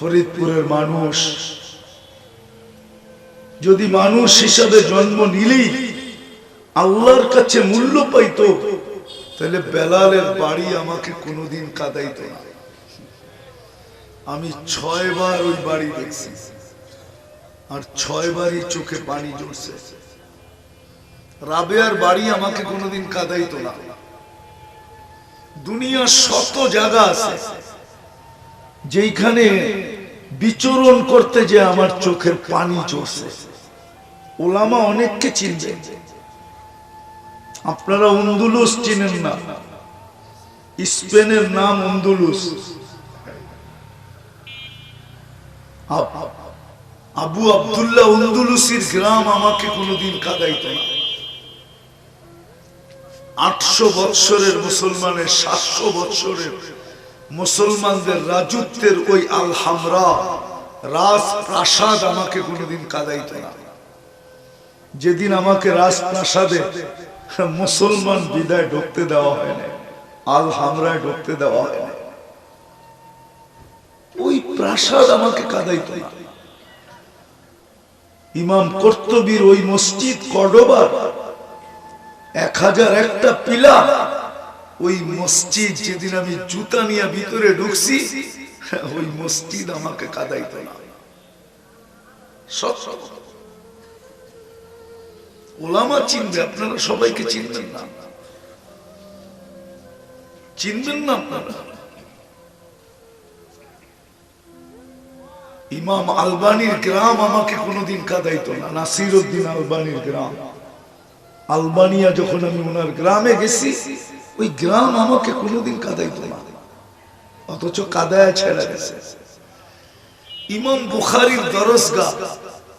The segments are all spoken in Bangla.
ফরিদপুরের মানুষ। যদি মানুষ হিসাবে জন্ম নিলেই আল্লাহর কাছে মূল্য পাইতো, তাহলে বেলালের বাড়ি আমাকে কোনোদিন কাদাইতো না। আমি ছয়বার ওই বাড়ি দেখছি, আর ছয়বারই চোখে পানি জড়ছে। রাবেয়ার বাড়ি আমাকে কোনোদিন কাদাইতো না। দুনিয়ার শত জায়গা আছে, যেইখানে বিচরণ করতে যে আমার চোখের পানি চড়ছে ওলামা অনেককে চিনবে। আপনারা উন্দুলুস চিনেন না। স্পেনের নাম উন্দুলুস আবু আবদুল্লাহ উন্দুলুসির গ্রাম আমাকে কোনোদিন কাদাইত না। আটশো বৎসরের মুসলমানের সাতশো বৎসরের মুসলমানদের রাজত্বের ওই আল হামরা রাজ প্রাসাদ আমাকে কোনোদিন কাদাইত না। যেদিন আমাকে রাজপ্রাসাদে মুসলমান বিদায় ঢুকতে দেওয়া হয় না আল হামরায় ঢুকতে দেওয়া হয় না ওই প্রাসাদ আমাকে কাদাইত না। ইমাম কর্তবীর ওই মসজিদ কডোবার এক হাজার একটা পিলা ওই মসজিদ যেদিন আমি জুতা নিয়ে ভিতরে ঢুকছি, ওই মসজিদ আমাকে কাদাইত না। ওলামা চিনবে, আপনারা সবাইকে চিনবেন না। চিনবেন না আপনারা? ইমাম আলবানির গ্রাম আমাকে কোনোদিন কাদাইতো না নাসির উদ্দিন আলবানির গ্রাম। আলবানিয়া যখন আমি ওনার গ্রামে গেছি, ওই গ্রাম আমাকে কোনোদিন কাদাইতো না অথচ কাদায় ছেড়ে গেছে। ইমাম বুখারির দরসগা,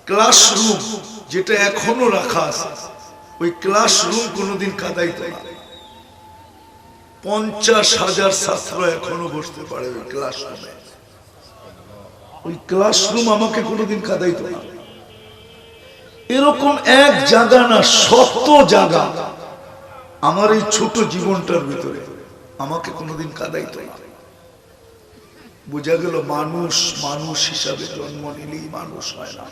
ক্লাসরুম, যেটা এখনও রাখা আছে, ওই ক্লাসরুম কোনোদিন কাদাইতো না পঞ্চাশ হাজার ছাত্র এখনও বসতে পারে ওই ক্লাসরুমে। ওই ক্লাসরুম আমাকে কোনোদিন কাদাইতো না এরকম এক জায়গা না, শত জায়গা। আমার এই ছোট জীবনটার ভিতরে আমাকে কোনোদিন কাদাইতো না। বোঝা গেল মানুষ মানুষ হিসাবে জন্ম নিলেই মানুষ হয় না।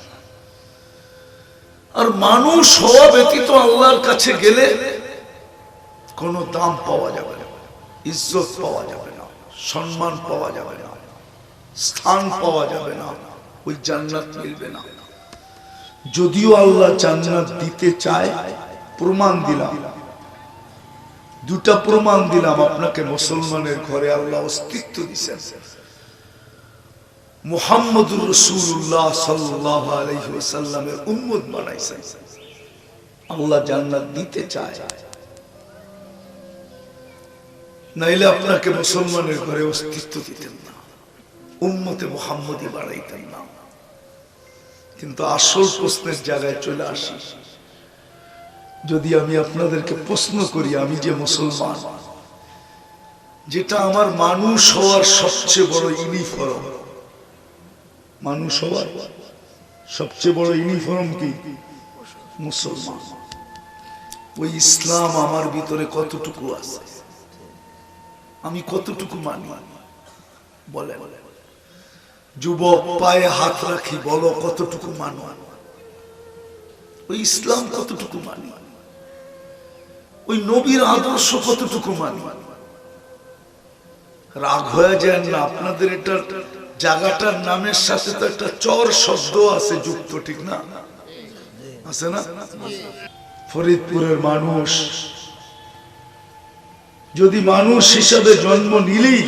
আর মানুষ হওয়া ব্যতীত আল্লাহর কাছে গেলে কোনো দাম পাওয়া যাবে না, ইজ্জত পাওয়া যাবে না, সম্মান পাওয়া যাবে না, স্থান পাওয়া যাবে না, ওই জান্নাত মিলবে না। যদিও আল্লাহ জান্নাত দিতে চায়, প্রমাণ দিলাম। দুটা প্রমাণ দিলাম আপনাকে মুসলমানের ঘরে আল্লাহ অস্তিত্ব দিচ্ছেন মুহাম্মদুর রসুল্লাহ সাল্লাহ আলহিসাল্লামের উম্মত বানাইছেন। আল্লাহ জান্নাত দিতে চায়। নাইলে আপনাকে মুসলমানের ঘরে অস্তিত্ব দিতেন না, উম্মতে মোহাম্মদি বাড়াইতেন না। কিন্তু আসল প্রশ্নের জায়গায় চলে আসি। যদি আমি আপনাদেরকে প্রশ্ন করি, আমি যে মুসলমান, যেটা আমার মানুষ হওয়ার সবচেয়ে বড় ইউনিফর্ম। মানুষ হওয়ার সবচেয়ে বড় ইউনিফর্ম কি? মুসলমান। ওই ইসলাম আমার ভিতরে কতটুকু আছে? আমি কতটুকু মানি? বলে যুবক পায়ে হাত রাখি, বলো কতটুকু মানো? ওই ইসলাম কতটুকু মানি? ওই নবীর আদর্শ কতটুকু মানি? রাগ হয়ে যায় না? আপনাদের এটা জায়গাটার নামের সাথে তো একটা চর শব্দ আছে যুক্ত, ঠিক না? আছে না? ফরিদপুরের মানুষ, যদি মানুষ হিসাবে জন্ম নিলেই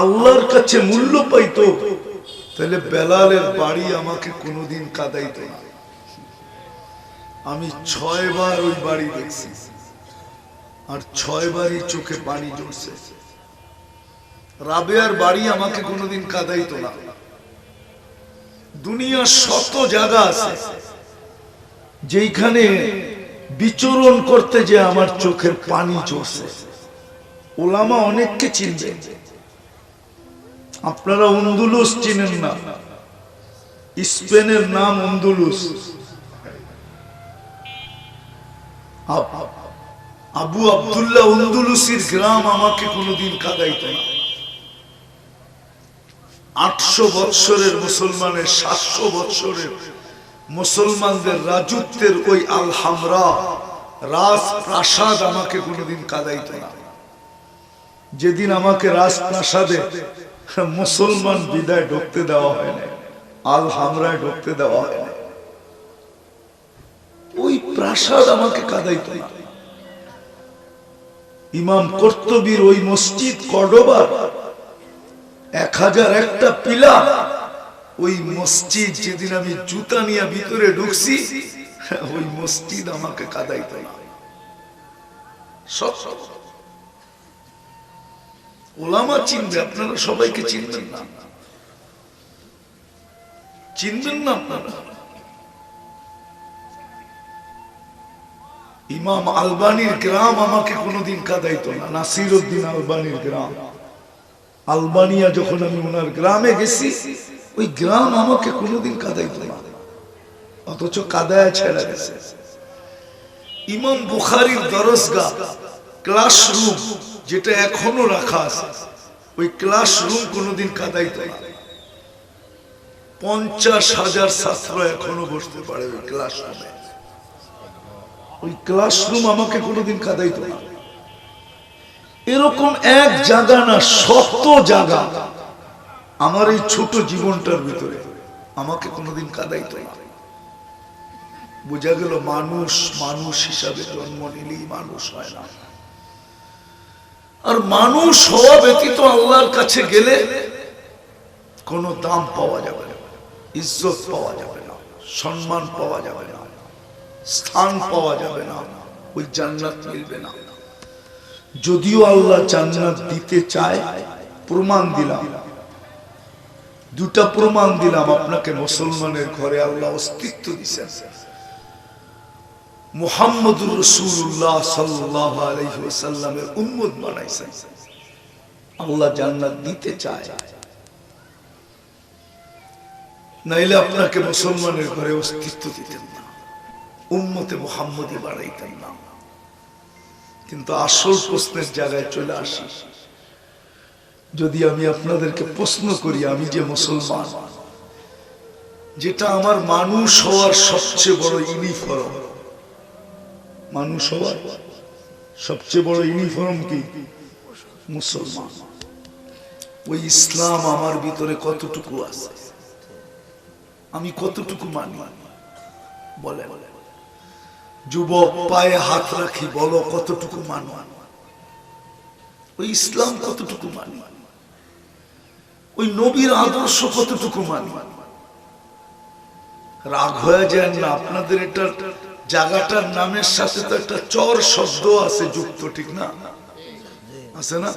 আল্লাহর কাছে মূল্য পাইতো, তাহলে বেলালের বাড়ি আমাকে কোনোদিন কাদাইতো না। আমি ছয় বার ওই বাড়ি দেখছি, আর ছয়বারই চোখে পানি জড়ছে রাবেয়ার বাড়ি আমাকে কোনোদিন কাদাইতো না। দুনিয়ার শত জায়গা আছে, যেইখানে বিচরণ করতে যে আমার চোখের পানি চড়ছে ওলামা অনেককে চিনবে। আপনারা উন্দুলুস চিনেন না। স্পেনের নাম উন্দুলুস। আবু আবদুল্লাহ উন্দুলুসির গ্রাম আমাকে কোনোদিন কাদাইত না। আটশো বৎসরের মুসলমানের, সাতশো বৎসরের মুসলমানদের রাজত্বের ওই আলহামরা রাজপ্রাসাদ আমাকে কোনোদিন কাদাইত না। যেদিন আমাকে রাজপ্রাসাদে মুসলমান বিদায় ঢুকতে দেওয়া হয় না আল হামরায় ঢুকতে দেওয়া হয় না ওই প্রাসাদ আমাকে কাদাইত ইমাম কর্তবীর ওই মসজিদ কডবার, এক হাজার একটা পিলা, ওই মসজিদ যেদিন আমি জুতা নিয়ে ভিতরে ঢুকছি, ওই মসজিদ আমাকে কাদাইত সত্য। ওলামা চিনবে, আপনারা সবাইকে চিনবেন না। চিনবেন না আপনারা। ইমাম আলবানির গ্রাম আমাকে কোনোদিন কাদাইতো না নাসির উদ্দিন আলবানির গ্রাম। আলবানিয়া যখন আমি ওনার গ্রামে গেছি, ওই গ্রাম আমাকে কোনোদিন কাদাইতো না, অথচ কাদায় ছেড়ে গেছে। ইমাম বুখারির দরসগা, ক্লাসরুম যেটা এখনও রাখা আছে। ওই ক্লাসরুম কোনোদিন কাদাইতো না। পঞ্চাশ হাজার ছাত্র এখনও বসতে পারে ওই ক্লাসরুমে ওই ক্লাসরুম আমাকে কোনোদিন কাদাইতো না। এরকম এক জায়গা না, শত জায়গা আমার এই ছোট জীবনটার ভিতরে আমাকে কোনোদিন কাদাইতো না। বোঝা গেল মানুষ মানুষ হিসাবে জন্ম নিলেই মানুষ হয় না। আর মানুষ হওয়া ব্যতীত আল্লাহর কাছে গেলে কোনো দাম পাওয়া যাবে না, ইজ্জত পাওয়া যাবে না, সম্মান পাওয়া যাবে না, স্থান পাওয়া যাবে না, ওই জান্নাত মিলবে না। যদিও আল্লাহ জান্নাত দিতে চায়, প্রমাণ দিলাম। দুটা প্রমাণ দিলাম আপনাকে মুসলমানের ঘরে আল্লাহ অস্তিত্ব দিচ্ছেন মুহাম্মদুর রসুল্লাহ সাল্লাহ আলহিসাল্লামের উন্মত বানাইছেন। আল্লাহ জান্নাত দিতে চায়। নাইলে আপনাকে মুসলমানের ঘরে অস্তিত্ব দিতেন না, উম্মতে মোহাম্মদী বাড়াইতেন না। কিন্তু আসল প্রশ্নের জায়গায় চলে আসি। যদি আমি আপনাদেরকে প্রশ্ন করি, আমি যে মুসলমান, যেটা আমার মানুষ হওয়ার সবচেয়ে বড় ইউনিফর্ম মানুষ হওয়ার সবচেয়ে বড় ইউনিফর্ম কি? মুসলমান। ওই ইসলাম আমার ভিতরে কতটুকু আছে? আমি কতটুকু মানি? বলে যুবক পায়ে হাত রাখি, বলো কতটুকু মানো? ওই ইসলাম কতটুকু মানি? ওই নবীর আদর্শ কতটুকু মানি? রাগ হয়ে যায় না? আপনাদের এটা জায়গাটার নামের সাথে তো একটা চর শব্দ আছে যুক্ত ঠিক না? আছে না?